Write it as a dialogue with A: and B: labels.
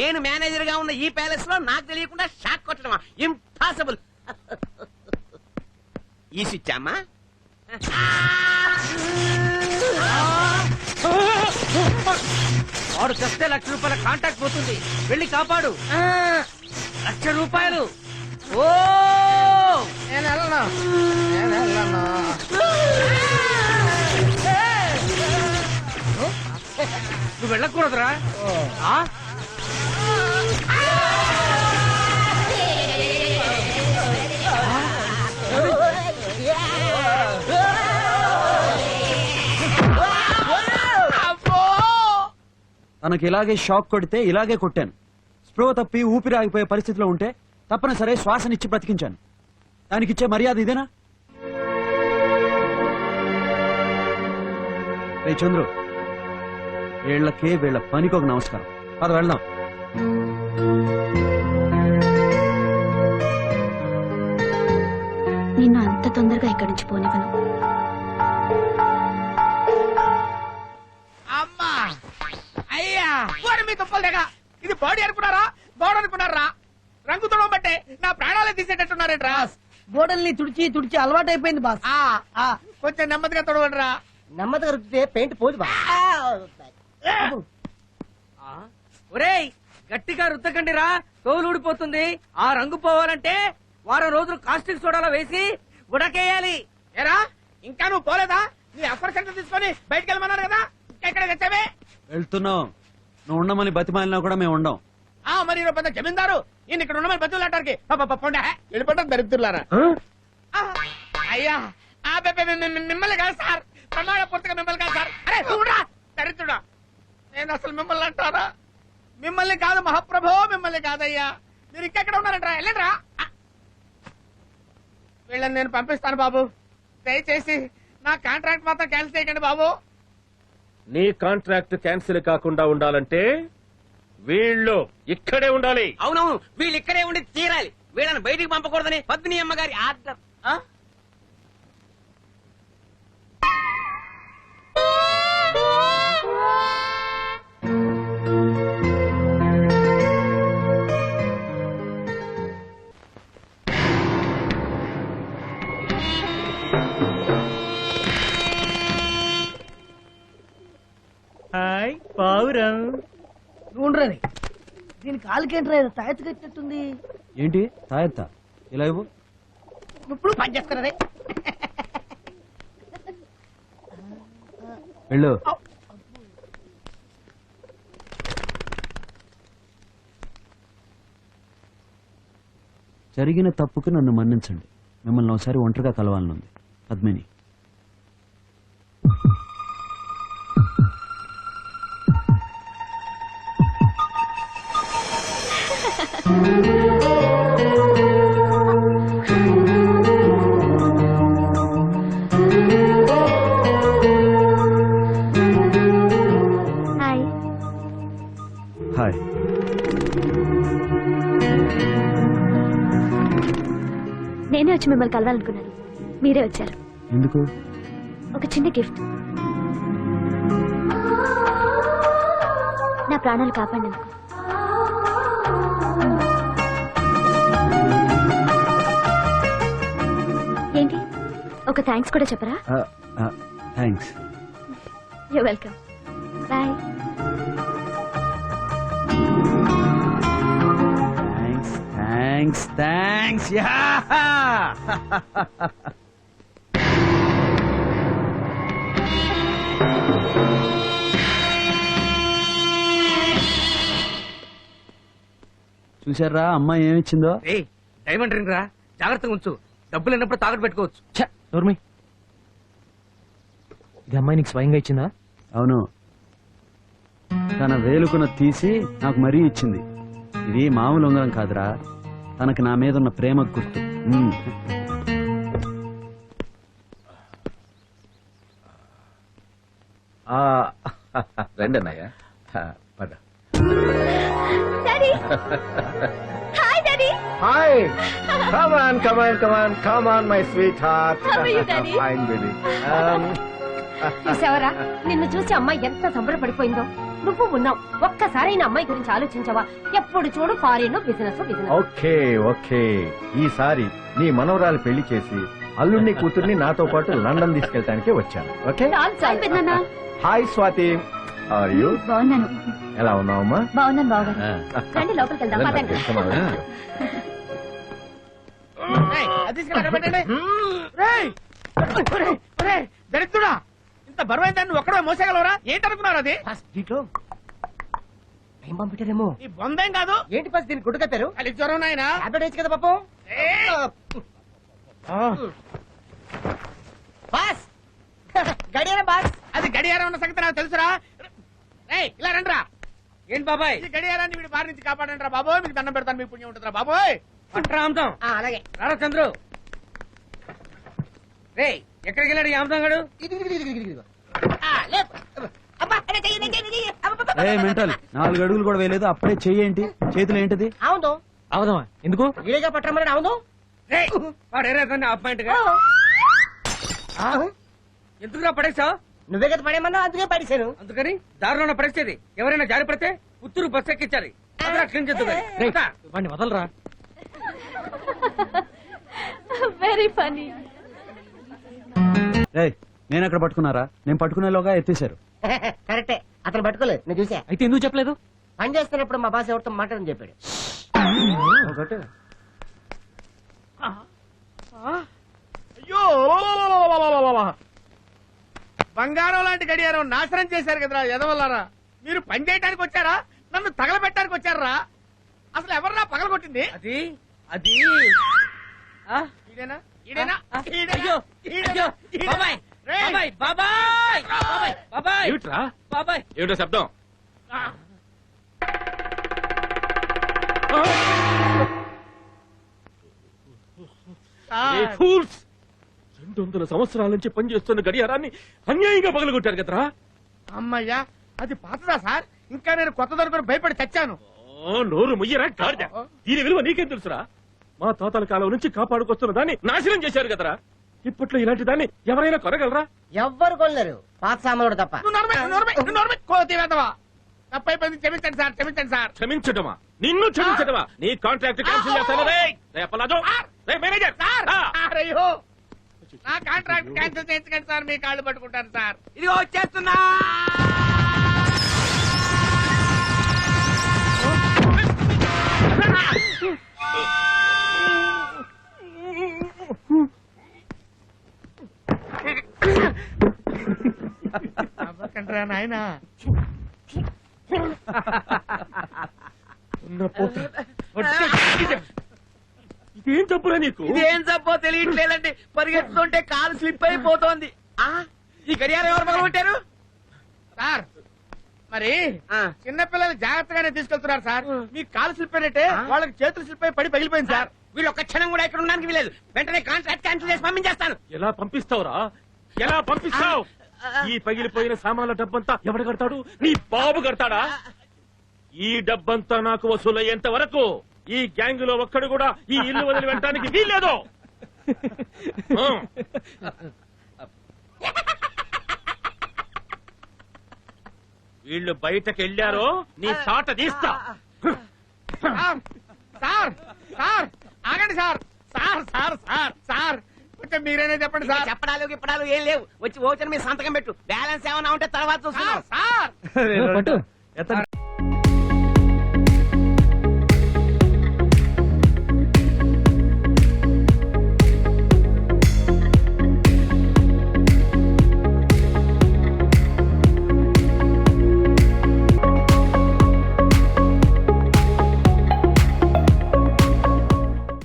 A: నేను మేనేజర్గా ఉన్న ఈ ప్యాలెస్లో నాకు తెలియకుండా షాక్ కొట్టడమా? ఇంపాసిబుల్ ఈ స్విచ్ అమ్మా.
B: వాడు చస్తే లక్ష రూపాయల కాంటాక్ట్ పోతుంది. వెళ్ళి కాపాడు. లక్ష రూపాయలు. ఓ!
C: నేను వెళ్ళను. నేను వెళ్ళను.
B: నువ్వు వెళ్ళకూడదురా.
D: తనకి ఇలాగే షాక్ కొడితే ఇలాగే కొట్టాను. స్ప్రో తప్పి ఊపిరి ఆగిపోయే పరిస్థితిలో ఉంటే తప్పనిసరి శ్వాసనిచ్చి బ్రతికించాను. దానికిచ్చే మర్యాద ఇదేనా? రే చంద్రు వీళ్ళకే వీళ్ళ పనికి ఒక నమస్కారం. పద వెళ్దాం.
E: నిన్ను అంత తొందరగా ఇక్కడి నుంచి పోనివ్వను.
C: వారి మీ తుప్పలు దగ్గర ఇది బాడీ అనుకున్నారా? గోడ అనుకున్నారా? రంగు బట్టే నా ప్రాణాలే తీసేటట్టున్నారేంట్రా
F: గోడల్ని తుడిచి తుడిచి అలవాటు అయిపోయింది బాస్.
C: ఆ, ఆ, కొంచెం నెమ్మదిగా తొడవండిరా.
F: నెమ్మదిగా రుద్దితే పెయింట్ పోదు బా
B: ఒరేయ్ గట్టిగా రుద్దకండి రా తోలు ఊడిపోతుంది. ఆ రంగు పోవాలంటే వారం రోజులు కాస్టిక్ సోడాలో వేసి ఉడకేయాలి.
C: ఏరా ఇంకా నువ్వు పోలేదా? నీ అఫర్ సెంటర్ తీసుకొని బయటికి వెళ్ళమన్నారు కదా? ఇంకా ఇక్కడ తెచ్చావే
D: వెళ్తున్నాం. నువ్వు ఉండమని బతిమాలినా కూడా మేము ఉండం.
C: ఆ మరి ఈయన పెద్ద జమీందారు. ఈయన ఇక్కడ ఉండమని బతులాటానికి పండే. వెళ్ళిపోతాం దరిద్రులారా. ఆ, అయ్యా. ఆ మిమ్మల్ని కాదు సార్. ప్రమాణ పూర్తిగా మిమ్మల్ని కాదు సార్. అరే చూడా దరిద్రుడా. నేను అసలు మిమ్మల్ని అంటారా మిమ్మల్ని కాదు మహాప్రభో మిమ్మల్ని కాదయ్యా. మీరు ఇంకెక్కడ ఉన్నారంటారా? వెళ్ళండిరా. ఆ. వీళ్ళని నేను పంపిస్తాను బాబు. దయచేసి నా కాంట్రాక్ట్ మాత్రం క్యాన్సిల్ చేయకండి బాబు.
G: నీ కాంట్రాక్ట్ క్యాన్సిల్ కాకుండా ఉండాలంటే వీళ్ళు ఇక్కడే ఉండాలి.
A: అవునవును వీళ్ళు ఇక్కడే ఉండి తీరాలి. వీళ్ళని బయటికి పంపకూడదని పద్మిని అమ్మగారి ఆర్డర్.
F: కాలుకేంట్రా ఏదో తాయెత్తు కట్టినట్టుంది.
D: ఏంటి? తాయెత్తా? ఇలా ఇవ్వు.
F: ఇప్పుడు పని చేస్తున్నారే
D: వెళ్ళు. జరిగిన తప్పుకు నన్ను మన్నించండి. మిమ్మల్ని ఒకసారి ఒంటరిగా కలవాలనుంది. పద్మిని.
E: హాయ్
D: హాయ్
E: నేనే వచ్చి మిమ్మల్ని కలవాలనుకున్నాను. మీరే వచ్చారు.
D: ఎందుకు?
E: ఒక చిన్న గిఫ్ట్. నా ప్రాణాలు కాపాడినందుకు. ఏంటి? ఒక థ్యాంక్స్ కూడా చెప్పరా?
D: Thank
E: you welcome boy
D: thanks thanks thanks yeah చూసారా అమ్మాయి ఏమిచ్చిందో?
B: రే డైమండ్ రింగ్ రా. జాగ్రత్తగా ఉంచు. డబ్బులు ఉన్నప్పుడు తాకట్టు పెట్టుకోవచ్చు.
H: నోర్మి. ఇది అమ్మాయి నీకు స్వయంగా ఇచ్చిందా?
D: అవును. తన వేలుకున తీసి నాకు మరీ ఇచ్చింది. ఇది మామూలు ఉంగరం కాదురా. తనకి నా మీద ఉన్న ప్రేమ గుర్తు. మ్మ్.
G: రండి అన్నయ్య పద.
E: Daddy hi daddy
G: hi come on come on come on come on my sweetheart
E: How are you, Daddy?
G: Fine baby
H: చూసావరా? నిన్ను చూసి అమ్మాయి ఎంత సంబరపడిపోయిందో? నువ్వు ఉన్నావు. ఒక్కసారి నా అమ్మాయి గురించి ఆలోచించవా? ఎప్పుడు చూడు foreign business business.
I: Okay okay. ఈసారి నీ మనవరాలు పెళ్ళి చేసి అల్లుడిని కూతుర్ని నాతో పాటు లండన్ తీసుకెళ్ళడానికి వచ్చాను. ఓకే?
E: చాలు పెద్దనాన్న
I: హాయ్ స్వాతి. ఆర్ యు
E: బాగున్నాను.
I: ఎలా ఉన్నావమ్మా?
E: బాగున్నాను బాగున్నాను రండి లోపలికి వెళ్దాం. పదండి.
C: దరిద్రుడా. ఇంత బరువైన దాన్ని ఒక్కడే మోసేగలవరా ఏంటనుకున్నారు అది?
F: దీంట్లో ఏం పంపించారేమో
C: ఈ బొందేం కాదు?
F: ఏంటి బాస్ దీన్ని గుడ్డు కట్టారు
C: అది జ్వరం నాయనా.
F: వేయచ్చు కదా పాపం. బాస్. గడియారం బాస్.
C: అది గడియారం ఉన్న సంగతి నాకు తెలుసురా. రేయ్ ఇలా రండిరా.
B: ఏంటి బాబాయ్?
C: ఈ గడియారాన్ని వీడి బారి నుంచి కాపాడండి రా బాబోయ్. మీకు దండం పెడతాను మీకు పుణ్యం ఉంటుందిరా బాబోయ్.
B: పట్రా అమ్ముతాం
F: ఆ, అలాగే.
B: రారా చంద్రు. రే ఎక్కడికి వెళ్ళాడు ఈ అమ్ముతాం గడు?
F: ఇది, ఇది, ఇది, ఇది, ఇది. ఆ, లేపు. అబ్బా, అరే, చెయ్యి, చెయ్యి, చెయ్యి, చెయ్యి. అబ్బబ్బబ్బ.
D: ఏ మెంటల్ నాలుగు అడుగులు కూడా వేయలేదు. అప్పుడే చెయ్యేంటి చేతులు ఏంటిది?
F: అవును
B: అవుదామా ఎందుకు?
F: వీడిగా పట్టమని అవును
B: రే వాడు ఏరేదాన్ని అపాయింట్గా ఎందుకురా పడేసావు
F: నువ్వే కదా పడేమన్నా అందుకే పడేశాను.
B: అందుకని దారిలో ఉన్న పరిస్థితి ఎవరైనా జారి పడితే పుత్తూరు బస్ ఎక్కించాలి. వాడిని వదలరా?
E: వెరీ ఫనీ
D: నేను ఎక్కడ పట్టుకున్నారా? నేను పట్టుకునేలోగా ఎత్తేశారు.
F: కరెక్టే. అతను పట్టుకోలేదు. నేను చూసా
B: అయితే ఎందుకు చెప్పలేదు?
F: పని చేస్తున్నప్పుడు మా బాస్ ఎవరితో మాట్లాడని చెప్పాడు.
C: అయ్యో బంగారం లాంటి గడియారం నాశనం చేశారు కదరా ఎదవల్లారా మీరు పని చేయడానికి వచ్చారా నన్ను తగలబెట్టడానికి వచ్చారా అసలు ఎవర్రా పగలగొట్టింది
B: అది అది?
C: ఈడేనా ఈడేనా? ఈడేనా? ఈడేనా? ఈడేనా?
B: బాబాయ్
C: రేయ్!
B: బాబాయ్ బాబాయ్ బాబాయ్ బాబాయ్
G: ఏమిట్రా
B: బాబాయ్
G: ఏమిటో శబ్దం
C: ఆ.
G: రెండు వందల సంవత్సరాల నుంచి పనిచేస్తున్న గడియారాన్ని అన్యాయంగా పగలగొట్టారు కదరా?
C: అమ్మయ్యా అది పాతదా సార్? ఇంకా నేను కొత్త దొరకని భయపడి చచ్చాను.
G: ఓ, నోరు ముయ్యరా గాడిద? దీని విలువ నీకేం తెలుసురా? మా తాతల కాలం నుంచి కాపాడుకొస్తున్న దాన్ని నాశనం చేశారు కదరా? ఇప్పట్లో ఇలాంటి దాన్ని ఎవరైనా కొనగలరా?
F: ఎవ్వరు కొనలేరు. పాత సామాన్లు తప్ప.
C: నువ్వు నోర్మై, నువ్వు నోర్మై, నువ్వు నోర్మై, కోతి వేదవా తప్పైపోయింది క్షమించండి సార్ క్షమించండి సార్.
G: క్షమించటమా? నిన్ను క్షమించటమా? నీ కాంట్రాక్ట్ క్యాన్సిల్ చేస్తాను? రే రే అప్పలాజో రే మేనేజర్.
C: సార్.
G: ఆ.
C: అయ్యో. నా కాంట్రాక్ట్ క్యాన్సిల్ చేయించకండి సార్ మీ కాళ్ళు పట్టుకుంటాను సార్.
A: ఇదిగో వచ్చేస్తున్నా.
C: అవ్వకండ్రా నాయనా.
G: ఇదేం తప్పురా నీకు?
A: ఇదేం జబ్బో తెలియట్లేదండి. పరిగెత్తుతుంటే కాలు స్లిప్ అయిపోతోంది ఆ ఈ గడియారం ఎవరు పగలగొట్టారు
C: సార్ మరి
A: ఆ.
C: చిన్నపిల్లలు జాగ్రత్తగానే తీసుకెళ్తున్నారు సార్. మీ కాలు స్లిప్ అయినట్టే వాళ్ళకి చేతులు స్లిప్ అయి పడి పగిలిపోయింది సార్.
A: వీళ్ళు ఒక్క క్షణం కూడా ఇక్కడ ఉండడానికి వీలేదు వెంటనే కాంట్రాక్ట్ క్యాన్సిల్ చేసి పంపించేస్తాను.
G: ఎలా పంపిస్తావురా? ఎలా పంపిస్తావు? ఈ పగిలిపోయిన సామాన్ల డబ్బంతా ఎవడు కడతాడు? నీ బాబు కడతాడా? ఈ డబ్బంతా నాకు వసూలయ్యేంత వరకు ఈ గ్యాంగ్లో ఒక్కడు కూడా ఈ ఇల్లు వదిలి వెళ్ళటానికి వీల్లేదు. ఆ. వీళ్ళు బయటకు వెళ్ళారో నీ తాట తీస్తా.
C: సార్ సార్ సార్ ఆగండి sir. Sir sir sir sir. కొంచెం మీరేనే చెప్పండి సార్.
A: చెప్పడాలు గిప్పడాలు ఏం లేవు. వచ్చి ఓచన మీద సంతకం పెట్టు. బ్యాలెన్స్ ఏమన్నా ఉంటే తర్వాత
C: సార్
A: చూస్తున్నాం
C: సార్
D: పట్టు